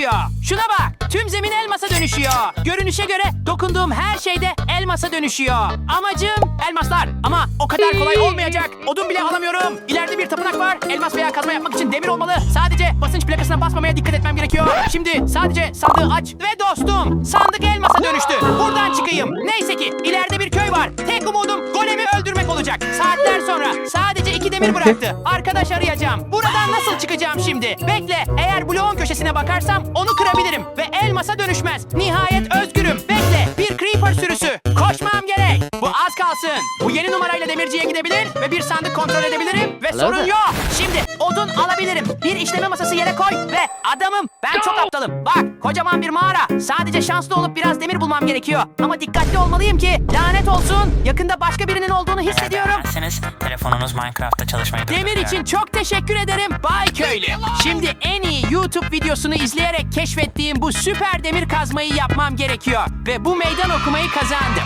dönüşüyor. Şuna bak. Tüm zemin elmasa dönüşüyor. Görünüşe göre dokunduğum her şeyde elmasa dönüşüyor. Amacım elmaslar. Ama o kadar kolay olmayacak. Odun bile alamıyorum. İleride bir tapınak var. Elmas veya kazma yapmak için demir olmalı. Sadece basınç plakasına basmamaya dikkat etmem gerekiyor. Şimdi sadece sandığı aç ve dostum. Sandık elmasa dönüştü. Buradan çıkayım. Neyse ki ileride bir köy var. Tek umudum golemi öldürmek olacak. Saatler demir bıraktı. Arkadaş arayacağım. Buradan nasıl çıkacağım şimdi? Bekle. Eğer bloğun köşesine bakarsam onu kırabilirim. Ve elmasa dönüşmez. Nihayet özgürüm. Bekle. Bir creeper sürüsü. Koşmam gerek. Bu az kalsın. Bu yeni numarayla demirciye gidebilir ve bir sandık kontrol edebilirim. Ve sorun yok. Şimdi odun alabilirim. Bir işleme masası yere koy ve adamım. Ben çok aptalım. Bak kocaman bir mağara. Sadece şanslı olup biraz demir bulmam gerekiyor. Ama dikkatli olmalıyım ki lanet olsun. Yakında başka birinin olduğunu hissediyorum. Derseniz telefonunuz Minecraft'ta çalışmayı Demir için çok teşekkür ederim Bay Köylü. Şimdi en iyi YouTube videosunu izleyerek keşfettiğim bu süper demir kazmayı yapmam gerekiyor. Ve bu meydan okumayı kazandım.